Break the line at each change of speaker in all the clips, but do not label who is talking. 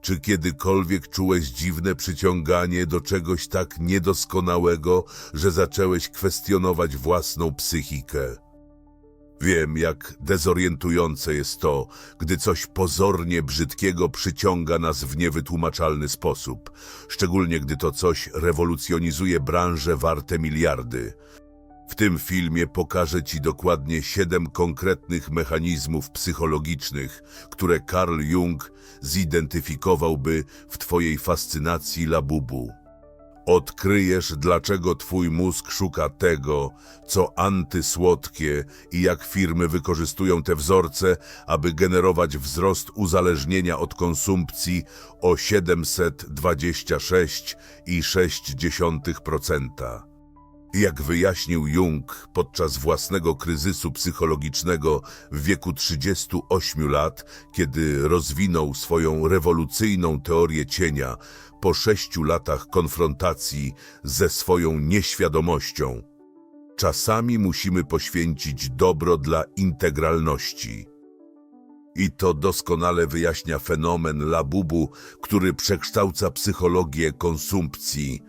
Czy kiedykolwiek czułeś dziwne przyciąganie do czegoś tak niedoskonałego, że zacząłeś kwestionować własną psychikę? Wiem, jak dezorientujące jest to, gdy coś pozornie brzydkiego przyciąga nas w niewytłumaczalny sposób, szczególnie gdy to coś rewolucjonizuje branże warte miliardy. W tym filmie pokażę Ci dokładnie siedem konkretnych mechanizmów psychologicznych, które Carl Jung zidentyfikowałby w Twojej fascynacji labubu. Odkryjesz, dlaczego Twój mózg szuka tego, co antysłodkie i jak firmy wykorzystują te wzorce, aby generować wzrost uzależnienia od konsumpcji o 726,6%. Jak wyjaśnił Jung podczas własnego kryzysu psychologicznego w wieku 38 lat, kiedy rozwinął swoją rewolucyjną teorię cienia po sześciu latach konfrontacji ze swoją nieświadomością, czasami musimy poświęcić dobro dla integralności. I to doskonale wyjaśnia fenomen labubu, który przekształca psychologię konsumpcji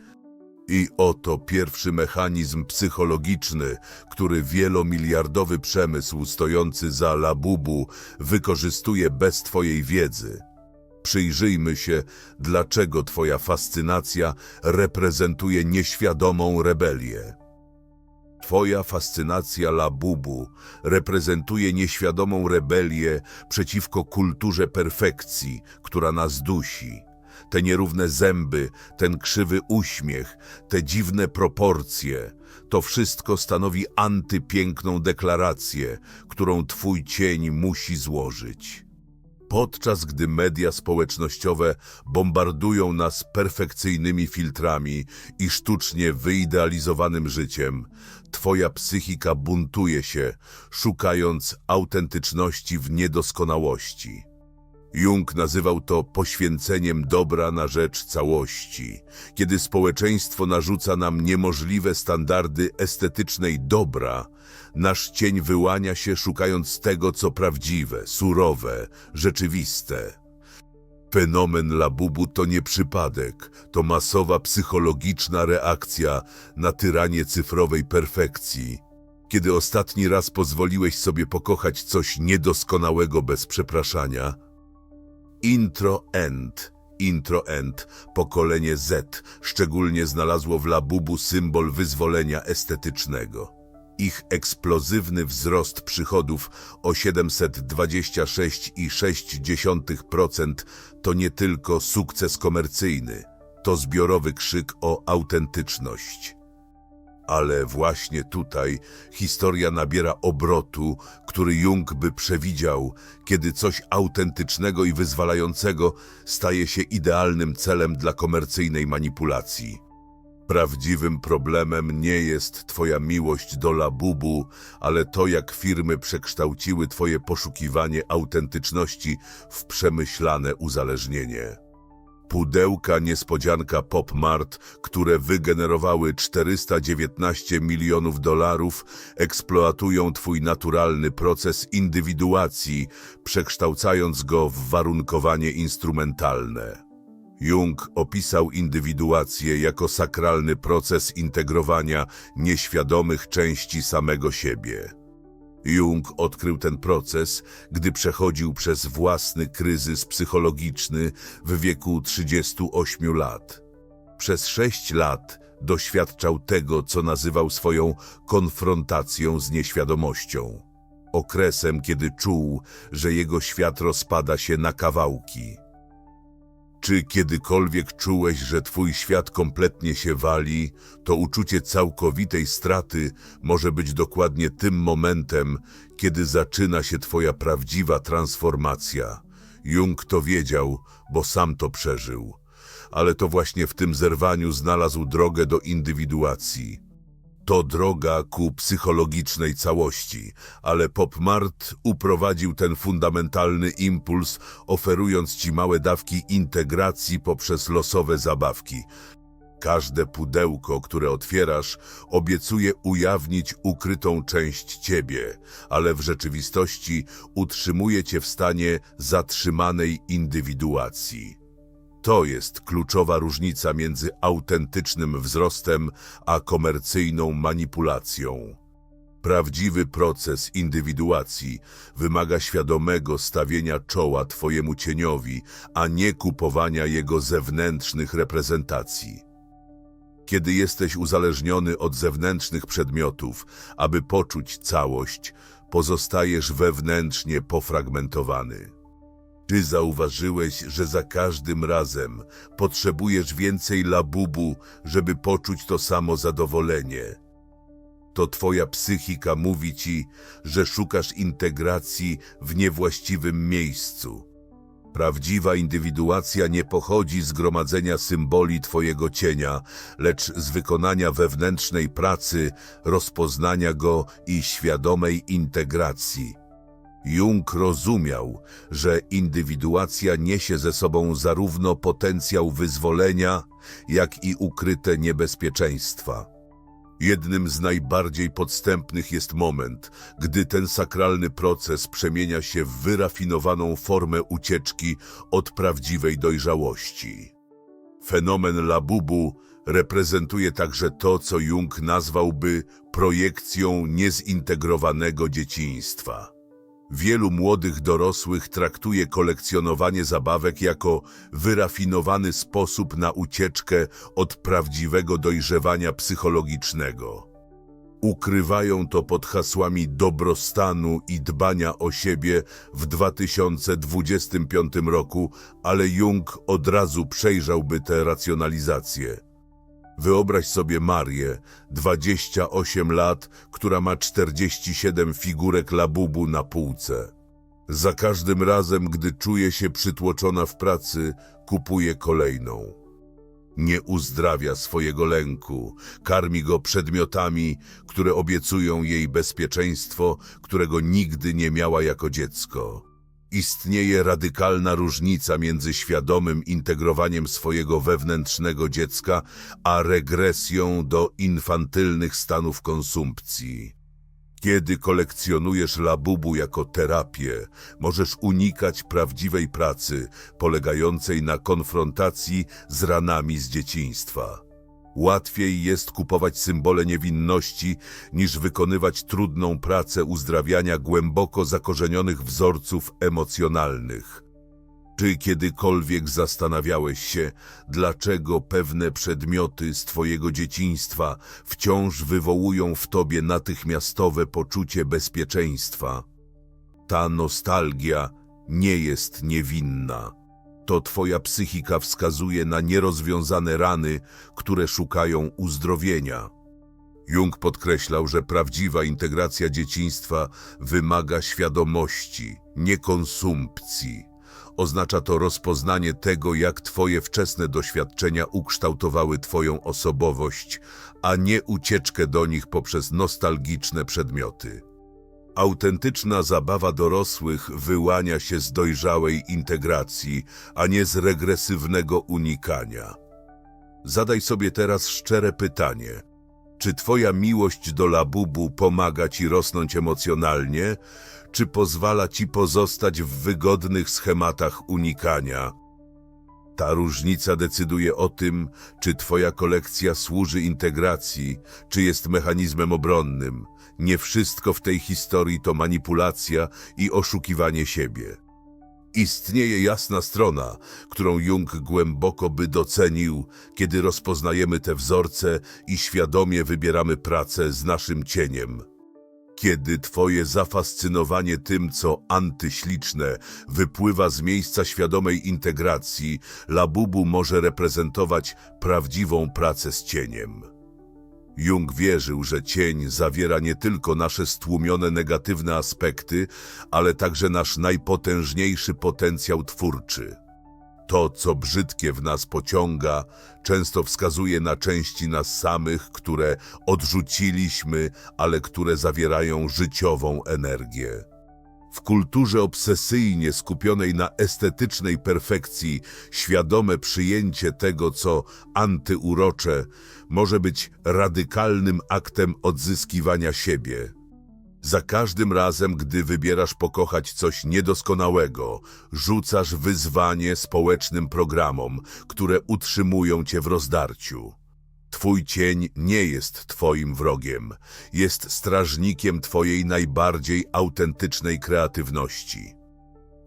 i oto pierwszy mechanizm psychologiczny, który wielomiliardowy przemysł stojący za Labubu wykorzystuje bez Twojej wiedzy. Przyjrzyjmy się, dlaczego Twoja fascynacja reprezentuje nieświadomą rebelię. Twoja fascynacja Labubu reprezentuje nieświadomą rebelię przeciwko kulturze perfekcji, która nas dusi te nierówne zęby, ten krzywy uśmiech, te dziwne proporcje, to wszystko stanowi antypiękną deklarację, którą twój cień musi złożyć. Podczas gdy media społecznościowe bombardują nas perfekcyjnymi filtrami i sztucznie wyidealizowanym życiem, twoja psychika buntuje się, szukając autentyczności w niedoskonałości. Jung nazywał to poświęceniem dobra na rzecz całości. Kiedy społeczeństwo narzuca nam niemożliwe standardy estetycznej dobra, nasz cień wyłania się szukając tego, co prawdziwe, surowe, rzeczywiste. Fenomen labubu to nie przypadek, to masowa psychologiczna reakcja na tyranię cyfrowej perfekcji. Kiedy ostatni raz pozwoliłeś sobie pokochać coś niedoskonałego bez przepraszania, Intro End. Intro End, pokolenie Z, szczególnie znalazło w Labubu symbol wyzwolenia estetycznego. Ich eksplozywny wzrost przychodów o 726,6% to nie tylko sukces komercyjny, to zbiorowy krzyk o autentyczność. Ale właśnie tutaj historia nabiera obrotu, który Jung by przewidział, kiedy coś autentycznego i wyzwalającego staje się idealnym celem dla komercyjnej manipulacji. Prawdziwym problemem nie jest Twoja miłość do labubu, ale to, jak firmy przekształciły Twoje poszukiwanie autentyczności w przemyślane uzależnienie. Pudełka niespodzianka Pop Mart, które wygenerowały 419 milionów dolarów, eksploatują Twój naturalny proces indywiduacji, przekształcając go w warunkowanie instrumentalne. Jung opisał indywiduację jako sakralny proces integrowania nieświadomych części samego siebie. Jung odkrył ten proces, gdy przechodził przez własny kryzys psychologiczny w wieku 38 lat. Przez sześć lat doświadczał tego, co nazywał swoją konfrontacją z nieświadomością. Okresem, kiedy czuł, że jego świat rozpada się na kawałki. Czy kiedykolwiek czułeś, że twój świat kompletnie się wali, to uczucie całkowitej straty może być dokładnie tym momentem, kiedy zaczyna się twoja prawdziwa transformacja. Jung to wiedział, bo sam to przeżył. Ale to właśnie w tym zerwaniu znalazł drogę do indywiduacji. To droga ku psychologicznej całości, ale PopMart uprowadził ten fundamentalny impuls, oferując ci małe dawki integracji poprzez losowe zabawki. Każde pudełko, które otwierasz, obiecuje ujawnić ukrytą część ciebie, ale w rzeczywistości utrzymuje cię w stanie zatrzymanej indywiduacji. To jest kluczowa różnica między autentycznym wzrostem a komercyjną manipulacją. Prawdziwy proces indywiduacji wymaga świadomego stawienia czoła Twojemu cieniowi, a nie kupowania jego zewnętrznych reprezentacji. Kiedy jesteś uzależniony od zewnętrznych przedmiotów, aby poczuć całość, pozostajesz wewnętrznie pofragmentowany. Czy zauważyłeś, że za każdym razem potrzebujesz więcej labubu, żeby poczuć to samo zadowolenie? To twoja psychika mówi ci, że szukasz integracji w niewłaściwym miejscu. Prawdziwa indywiduacja nie pochodzi z gromadzenia symboli twojego cienia, lecz z wykonania wewnętrznej pracy, rozpoznania go i świadomej integracji. Jung rozumiał, że indywiduacja niesie ze sobą zarówno potencjał wyzwolenia, jak i ukryte niebezpieczeństwa. Jednym z najbardziej podstępnych jest moment, gdy ten sakralny proces przemienia się w wyrafinowaną formę ucieczki od prawdziwej dojrzałości. Fenomen labubu reprezentuje także to, co Jung nazwałby projekcją niezintegrowanego dzieciństwa. Wielu młodych dorosłych traktuje kolekcjonowanie zabawek jako wyrafinowany sposób na ucieczkę od prawdziwego dojrzewania psychologicznego. Ukrywają to pod hasłami dobrostanu i dbania o siebie w 2025 roku, ale Jung od razu przejrzałby te racjonalizacje. Wyobraź sobie Marię, 28 lat, która ma 47 figurek labubu na półce. Za każdym razem, gdy czuje się przytłoczona w pracy, kupuje kolejną. Nie uzdrawia swojego lęku, karmi go przedmiotami, które obiecują jej bezpieczeństwo, którego nigdy nie miała jako dziecko. Istnieje radykalna różnica między świadomym integrowaniem swojego wewnętrznego dziecka, a regresją do infantylnych stanów konsumpcji. Kiedy kolekcjonujesz labubu jako terapię, możesz unikać prawdziwej pracy polegającej na konfrontacji z ranami z dzieciństwa. Łatwiej jest kupować symbole niewinności, niż wykonywać trudną pracę uzdrawiania głęboko zakorzenionych wzorców emocjonalnych. Czy kiedykolwiek zastanawiałeś się, dlaczego pewne przedmioty z Twojego dzieciństwa wciąż wywołują w Tobie natychmiastowe poczucie bezpieczeństwa? Ta nostalgia nie jest niewinna. To Twoja psychika wskazuje na nierozwiązane rany, które szukają uzdrowienia. Jung podkreślał, że prawdziwa integracja dzieciństwa wymaga świadomości, nie konsumpcji. Oznacza to rozpoznanie tego, jak Twoje wczesne doświadczenia ukształtowały Twoją osobowość, a nie ucieczkę do nich poprzez nostalgiczne przedmioty. Autentyczna zabawa dorosłych wyłania się z dojrzałej integracji, a nie z regresywnego unikania. Zadaj sobie teraz szczere pytanie. Czy Twoja miłość do labubu pomaga Ci rosnąć emocjonalnie, czy pozwala Ci pozostać w wygodnych schematach unikania? Ta różnica decyduje o tym, czy Twoja kolekcja służy integracji, czy jest mechanizmem obronnym. Nie wszystko w tej historii to manipulacja i oszukiwanie siebie. Istnieje jasna strona, którą Jung głęboko by docenił, kiedy rozpoznajemy te wzorce i świadomie wybieramy pracę z naszym cieniem. Kiedy Twoje zafascynowanie tym, co antyśliczne, wypływa z miejsca świadomej integracji, Labubu może reprezentować prawdziwą pracę z cieniem. Jung wierzył, że cień zawiera nie tylko nasze stłumione negatywne aspekty, ale także nasz najpotężniejszy potencjał twórczy. To, co brzydkie w nas pociąga, często wskazuje na części nas samych, które odrzuciliśmy, ale które zawierają życiową energię. W kulturze obsesyjnie skupionej na estetycznej perfekcji, świadome przyjęcie tego, co antyurocze, może być radykalnym aktem odzyskiwania siebie. Za każdym razem, gdy wybierasz pokochać coś niedoskonałego, rzucasz wyzwanie społecznym programom, które utrzymują cię w rozdarciu. Twój cień nie jest twoim wrogiem, jest strażnikiem twojej najbardziej autentycznej kreatywności.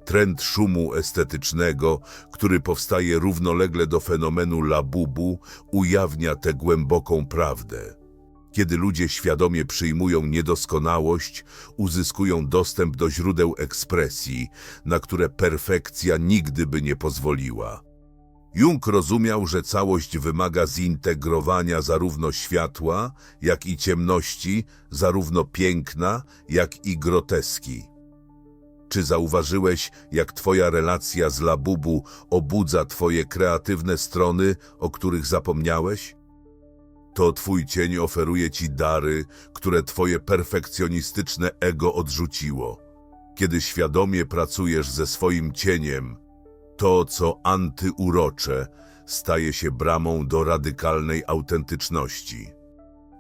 Trend szumu estetycznego, który powstaje równolegle do fenomenu labubu, ujawnia tę głęboką prawdę. Kiedy ludzie świadomie przyjmują niedoskonałość, uzyskują dostęp do źródeł ekspresji, na które perfekcja nigdy by nie pozwoliła. Jung rozumiał, że całość wymaga zintegrowania zarówno światła, jak i ciemności, zarówno piękna, jak i groteski. Czy zauważyłeś, jak twoja relacja z Labubu obudza twoje kreatywne strony, o których zapomniałeś? To twój cień oferuje ci dary, które twoje perfekcjonistyczne ego odrzuciło. Kiedy świadomie pracujesz ze swoim cieniem, to, co antyurocze, staje się bramą do radykalnej autentyczności.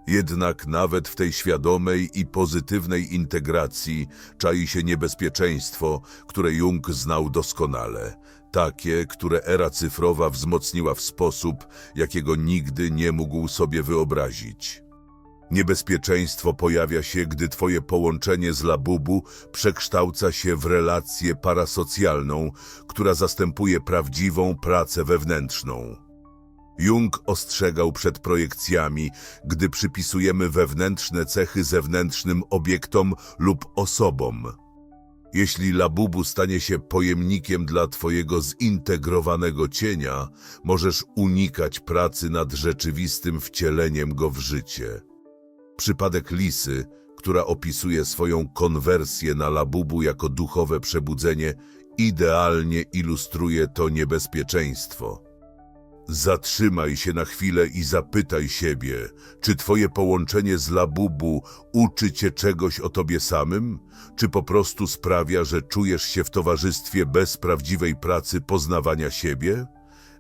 Jednak nawet w tej świadomej i pozytywnej integracji czai się niebezpieczeństwo, które Jung znał doskonale. Takie, które era cyfrowa wzmocniła w sposób, jakiego nigdy nie mógł sobie wyobrazić. Niebezpieczeństwo pojawia się, gdy twoje połączenie z labubu przekształca się w relację parasocjalną, która zastępuje prawdziwą pracę wewnętrzną. Jung ostrzegał przed projekcjami, gdy przypisujemy wewnętrzne cechy zewnętrznym obiektom lub osobom. Jeśli labubu stanie się pojemnikiem dla twojego zintegrowanego cienia, możesz unikać pracy nad rzeczywistym wcieleniem go w życie. Przypadek Lisy, która opisuje swoją konwersję na labubu jako duchowe przebudzenie, idealnie ilustruje to niebezpieczeństwo. Zatrzymaj się na chwilę i zapytaj siebie, czy twoje połączenie z labubu uczy cię czegoś o tobie samym, czy po prostu sprawia, że czujesz się w towarzystwie bez prawdziwej pracy poznawania siebie?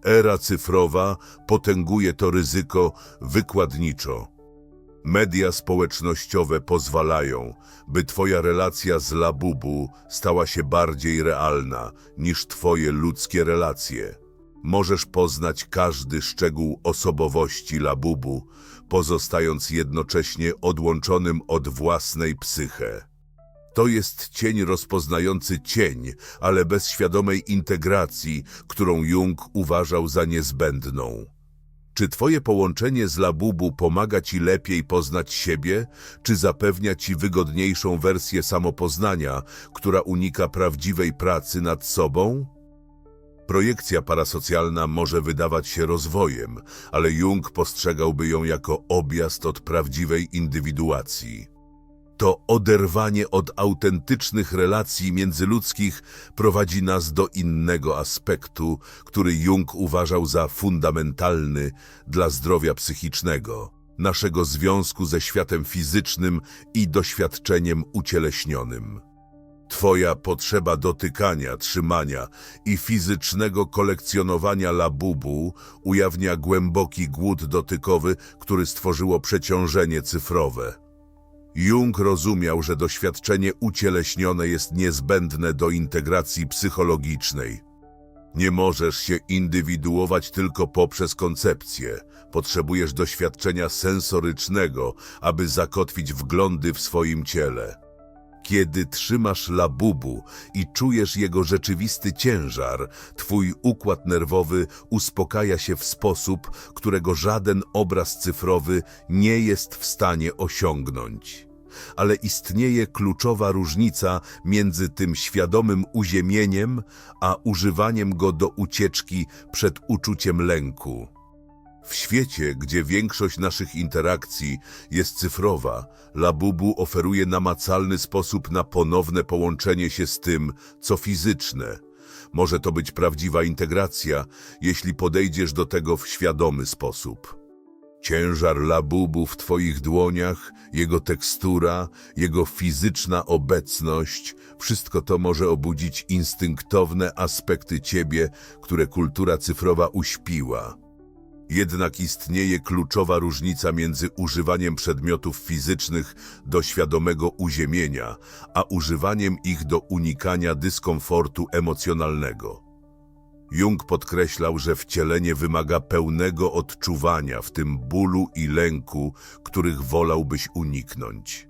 Era cyfrowa potęguje to ryzyko wykładniczo. Media społecznościowe pozwalają, by twoja relacja z labubu stała się bardziej realna niż twoje ludzkie relacje. Możesz poznać każdy szczegół osobowości labubu, pozostając jednocześnie odłączonym od własnej psyche. To jest cień rozpoznający cień, ale bez świadomej integracji, którą Jung uważał za niezbędną. Czy twoje połączenie z labubu pomaga ci lepiej poznać siebie, czy zapewnia ci wygodniejszą wersję samopoznania, która unika prawdziwej pracy nad sobą? Projekcja parasocjalna może wydawać się rozwojem, ale Jung postrzegałby ją jako objazd od prawdziwej indywiduacji. To oderwanie od autentycznych relacji międzyludzkich prowadzi nas do innego aspektu, który Jung uważał za fundamentalny dla zdrowia psychicznego, naszego związku ze światem fizycznym i doświadczeniem ucieleśnionym. Twoja potrzeba dotykania, trzymania i fizycznego kolekcjonowania labubu ujawnia głęboki głód dotykowy, który stworzyło przeciążenie cyfrowe. Jung rozumiał, że doświadczenie ucieleśnione jest niezbędne do integracji psychologicznej. Nie możesz się indywiduować tylko poprzez koncepcję. Potrzebujesz doświadczenia sensorycznego, aby zakotwić wglądy w swoim ciele. Kiedy trzymasz labubu i czujesz jego rzeczywisty ciężar, twój układ nerwowy uspokaja się w sposób, którego żaden obraz cyfrowy nie jest w stanie osiągnąć. Ale istnieje kluczowa różnica między tym świadomym uziemieniem, a używaniem go do ucieczki przed uczuciem lęku. W świecie, gdzie większość naszych interakcji jest cyfrowa, Labubu oferuje namacalny sposób na ponowne połączenie się z tym, co fizyczne. Może to być prawdziwa integracja, jeśli podejdziesz do tego w świadomy sposób. Ciężar labubu w Twoich dłoniach, jego tekstura, jego fizyczna obecność, wszystko to może obudzić instynktowne aspekty Ciebie, które kultura cyfrowa uśpiła. Jednak istnieje kluczowa różnica między używaniem przedmiotów fizycznych do świadomego uziemienia, a używaniem ich do unikania dyskomfortu emocjonalnego. Jung podkreślał, że wcielenie wymaga pełnego odczuwania, w tym bólu i lęku, których wolałbyś uniknąć.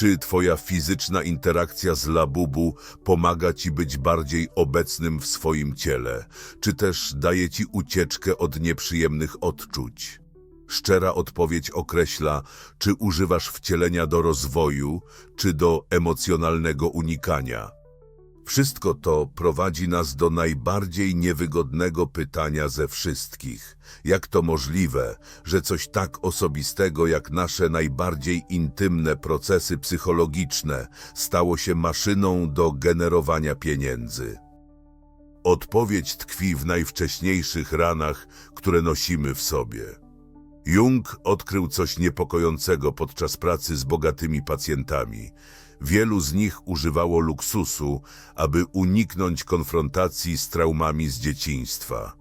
Czy twoja fizyczna interakcja z labubu pomaga ci być bardziej obecnym w swoim ciele, czy też daje ci ucieczkę od nieprzyjemnych odczuć? Szczera odpowiedź określa, czy używasz wcielenia do rozwoju, czy do emocjonalnego unikania. Wszystko to prowadzi nas do najbardziej niewygodnego pytania ze wszystkich. Jak to możliwe, że coś tak osobistego jak nasze najbardziej intymne procesy psychologiczne stało się maszyną do generowania pieniędzy? Odpowiedź tkwi w najwcześniejszych ranach, które nosimy w sobie. Jung odkrył coś niepokojącego podczas pracy z bogatymi pacjentami. Wielu z nich używało luksusu, aby uniknąć konfrontacji z traumami z dzieciństwa.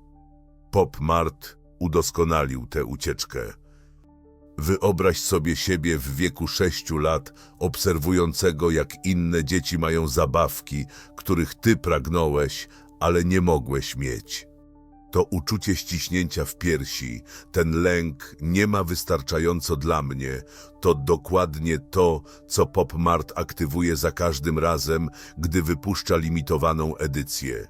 Pop Mart udoskonalił tę ucieczkę. Wyobraź sobie siebie w wieku sześciu lat, obserwującego jak inne dzieci mają zabawki, których ty pragnąłeś, ale nie mogłeś mieć. To uczucie ściśnięcia w piersi, ten lęk nie ma wystarczająco dla mnie, to dokładnie to, co Pop Mart aktywuje za każdym razem, gdy wypuszcza limitowaną edycję.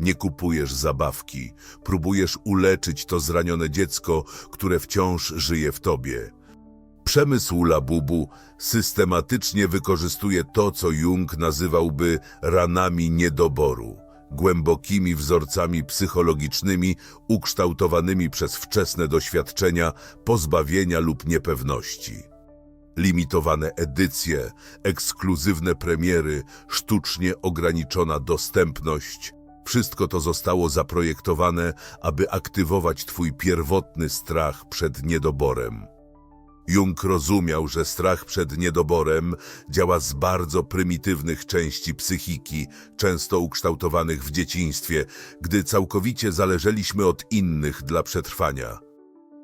Nie kupujesz zabawki, próbujesz uleczyć to zranione dziecko, które wciąż żyje w tobie. Przemysł Labubu systematycznie wykorzystuje to, co Jung nazywałby ranami niedoboru głębokimi wzorcami psychologicznymi ukształtowanymi przez wczesne doświadczenia pozbawienia lub niepewności. Limitowane edycje, ekskluzywne premiery, sztucznie ograniczona dostępność wszystko to zostało zaprojektowane, aby aktywować Twój pierwotny strach przed niedoborem. Jung rozumiał, że strach przed niedoborem działa z bardzo prymitywnych części psychiki, często ukształtowanych w dzieciństwie, gdy całkowicie zależeliśmy od innych dla przetrwania.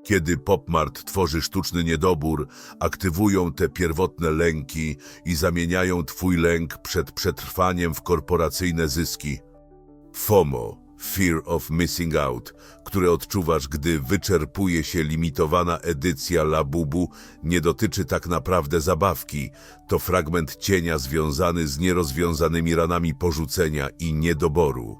Kiedy Popmart tworzy sztuczny niedobór, aktywują te pierwotne lęki i zamieniają twój lęk przed przetrwaniem w korporacyjne zyski. FOMO Fear of Missing Out, które odczuwasz, gdy wyczerpuje się limitowana edycja Labubu, nie dotyczy tak naprawdę zabawki. To fragment cienia związany z nierozwiązanymi ranami porzucenia i niedoboru.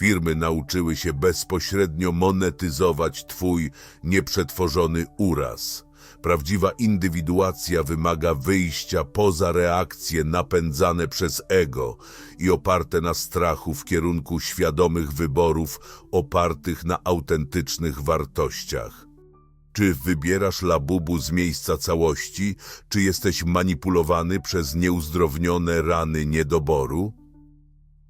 Firmy nauczyły się bezpośrednio monetyzować Twój nieprzetworzony uraz. Prawdziwa indywiduacja wymaga wyjścia poza reakcje napędzane przez ego i oparte na strachu w kierunku świadomych wyborów opartych na autentycznych wartościach. Czy wybierasz labubu z miejsca całości, czy jesteś manipulowany przez nieuzdrownione rany niedoboru?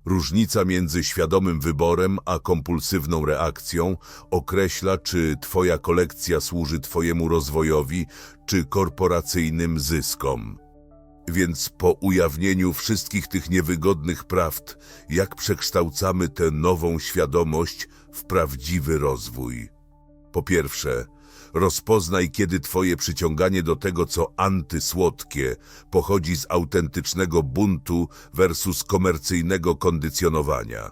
Różnica między świadomym wyborem a kompulsywną reakcją określa, czy Twoja kolekcja służy Twojemu rozwojowi, czy korporacyjnym zyskom. Więc po ujawnieniu wszystkich tych niewygodnych prawd, jak przekształcamy tę nową świadomość w prawdziwy rozwój? Po pierwsze, Rozpoznaj, kiedy twoje przyciąganie do tego, co antysłodkie, pochodzi z autentycznego buntu versus komercyjnego kondycjonowania.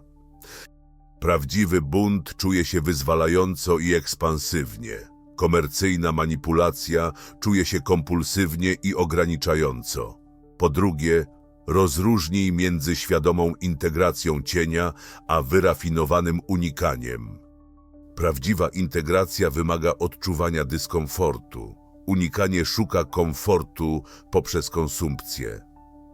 Prawdziwy bunt czuje się wyzwalająco i ekspansywnie. Komercyjna manipulacja czuje się kompulsywnie i ograniczająco. Po drugie, rozróżnij między świadomą integracją cienia a wyrafinowanym unikaniem. Prawdziwa integracja wymaga odczuwania dyskomfortu. Unikanie szuka komfortu poprzez konsumpcję.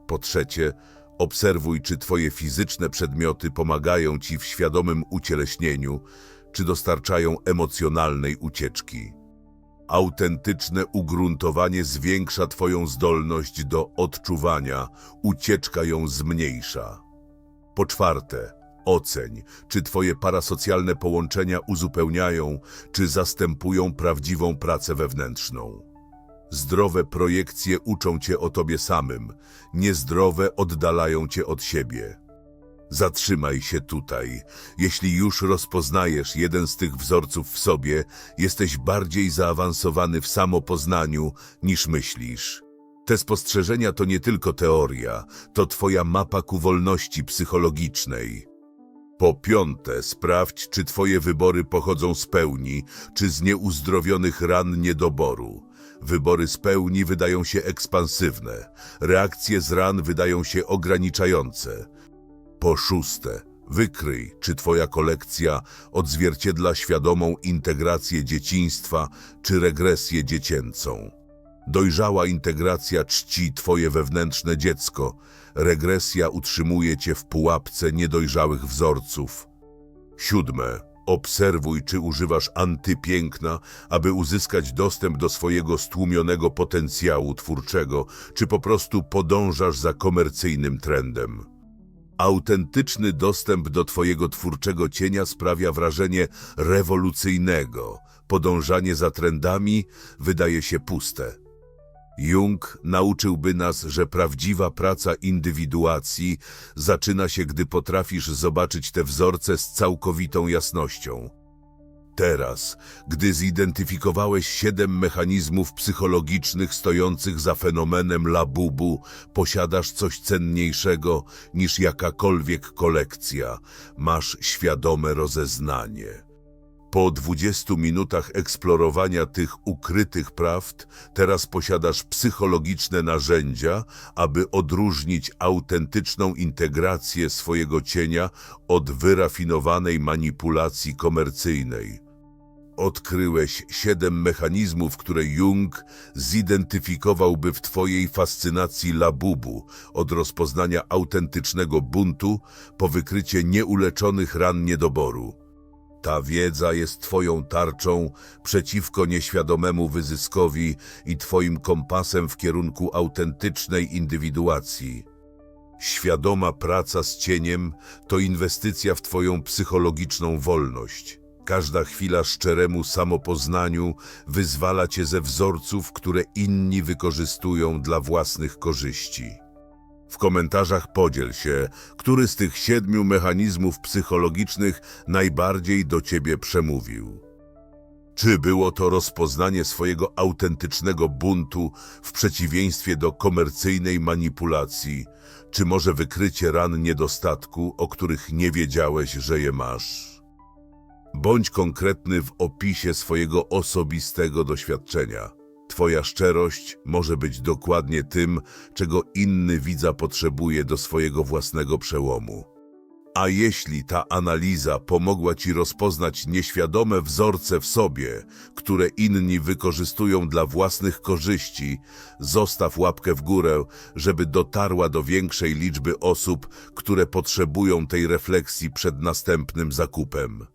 Po trzecie, obserwuj, czy Twoje fizyczne przedmioty pomagają Ci w świadomym ucieleśnieniu, czy dostarczają emocjonalnej ucieczki. Autentyczne ugruntowanie zwiększa Twoją zdolność do odczuwania, ucieczka ją zmniejsza. Po czwarte, Oceń, czy Twoje parasocjalne połączenia uzupełniają, czy zastępują prawdziwą pracę wewnętrzną. Zdrowe projekcje uczą Cię o Tobie samym, niezdrowe oddalają Cię od siebie. Zatrzymaj się tutaj. Jeśli już rozpoznajesz jeden z tych wzorców w sobie, jesteś bardziej zaawansowany w samopoznaniu niż myślisz. Te spostrzeżenia to nie tylko teoria, to twoja mapa ku wolności psychologicznej. Po piąte, sprawdź, czy twoje wybory pochodzą z pełni, czy z nieuzdrowionych ran niedoboru. Wybory z pełni wydają się ekspansywne, reakcje z ran wydają się ograniczające. Po szóste, wykryj, czy twoja kolekcja odzwierciedla świadomą integrację dzieciństwa, czy regresję dziecięcą. Dojrzała integracja czci twoje wewnętrzne dziecko, regresja utrzymuje cię w pułapce niedojrzałych wzorców. Siódme, obserwuj, czy używasz antypiękna, aby uzyskać dostęp do swojego stłumionego potencjału twórczego, czy po prostu podążasz za komercyjnym trendem. Autentyczny dostęp do Twojego twórczego cienia sprawia wrażenie rewolucyjnego. Podążanie za trendami wydaje się puste. Jung nauczyłby nas, że prawdziwa praca indywiduacji zaczyna się, gdy potrafisz zobaczyć te wzorce z całkowitą jasnością. Teraz, gdy zidentyfikowałeś siedem mechanizmów psychologicznych stojących za fenomenem labubu, posiadasz coś cenniejszego niż jakakolwiek kolekcja. Masz świadome rozeznanie. Po 20 minutach eksplorowania tych ukrytych prawd, teraz posiadasz psychologiczne narzędzia, aby odróżnić autentyczną integrację swojego cienia od wyrafinowanej manipulacji komercyjnej. Odkryłeś siedem mechanizmów, które Jung zidentyfikowałby w Twojej fascynacji labubu, od rozpoznania autentycznego buntu po wykrycie nieuleczonych ran niedoboru. Ta wiedza jest Twoją tarczą przeciwko nieświadomemu wyzyskowi i Twoim kompasem w kierunku autentycznej indywiduacji. Świadoma praca z cieniem to inwestycja w Twoją psychologiczną wolność. Każda chwila szczeremu samopoznaniu wyzwala Cię ze wzorców, które inni wykorzystują dla własnych korzyści. W komentarzach podziel się, który z tych siedmiu mechanizmów psychologicznych najbardziej do Ciebie przemówił. Czy było to rozpoznanie swojego autentycznego buntu w przeciwieństwie do komercyjnej manipulacji, czy może wykrycie ran niedostatku, o których nie wiedziałeś, że je masz? Bądź konkretny w opisie swojego osobistego doświadczenia. Twoja szczerość może być dokładnie tym, czego inny widza potrzebuje do swojego własnego przełomu. A jeśli ta analiza pomogła Ci rozpoznać nieświadome wzorce w sobie, które inni wykorzystują dla własnych korzyści, zostaw łapkę w górę, żeby dotarła do większej liczby osób, które potrzebują tej refleksji przed następnym zakupem.